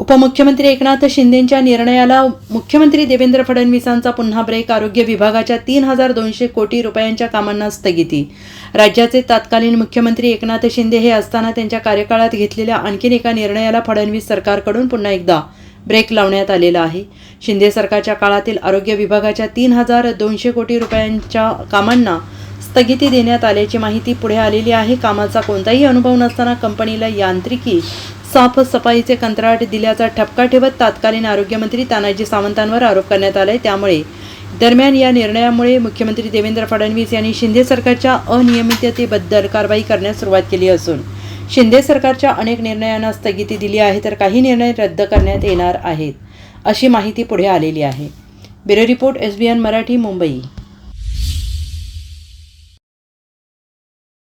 उपमुख्यमंत्री एकनाथ शिंदेंच्या निर्णयाला मुख्यमंत्री देवेंद्र फडणवीसांचा पुन्हा ब्रेक आरोग्य विभागाच्या तीन हजार दोनशे कोटी रुपयांच्या कामांना स्थगिती. राज्याचे तत्कालीन मुख्यमंत्री एकनाथ शिंदे हे असताना त्यांच्या कार्यकाळात घेतलेल्या आणखीन एका निर्णयाला फडणवीस सरकारकडून पुन्हा एकदा ब्रेक लावण्यात आलेला आहे. शिंदे सरकारच्या काळातील आरोग्य विभागाच्या तीन हजार दोनशे कोटी रुपयांच्या कामांना स्थगिती देण्यात आल्याची माहिती पुढे आलेली आहे. कामाचा कोणताही अनुभव नसताना कंपनीला यांत्रिकी साफसफाईचे कंत्राट दिल्याचा ठपका ठेवत तत्कालीन आरोग्यमंत्री तानाजी सावंतांवर आरोप करण्यात आलाय. त्यामुळे दरम्यान या निर्णयामुळे मुख्यमंत्री देवेंद्र फडणवीस यांनी शिंदे सरकारच्या अनियमिततेबद्दल कारवाई करण्यास सुरुवात केली असून शिंदे सरकारच्या अनेक निर्णयांना स्थगिती दिली आहे तर काही निर्णय रद्द करण्यात येणार आहेत अशी माहिती पुढे आलेली आहे. Bureau report S B N Marathi Mumbai.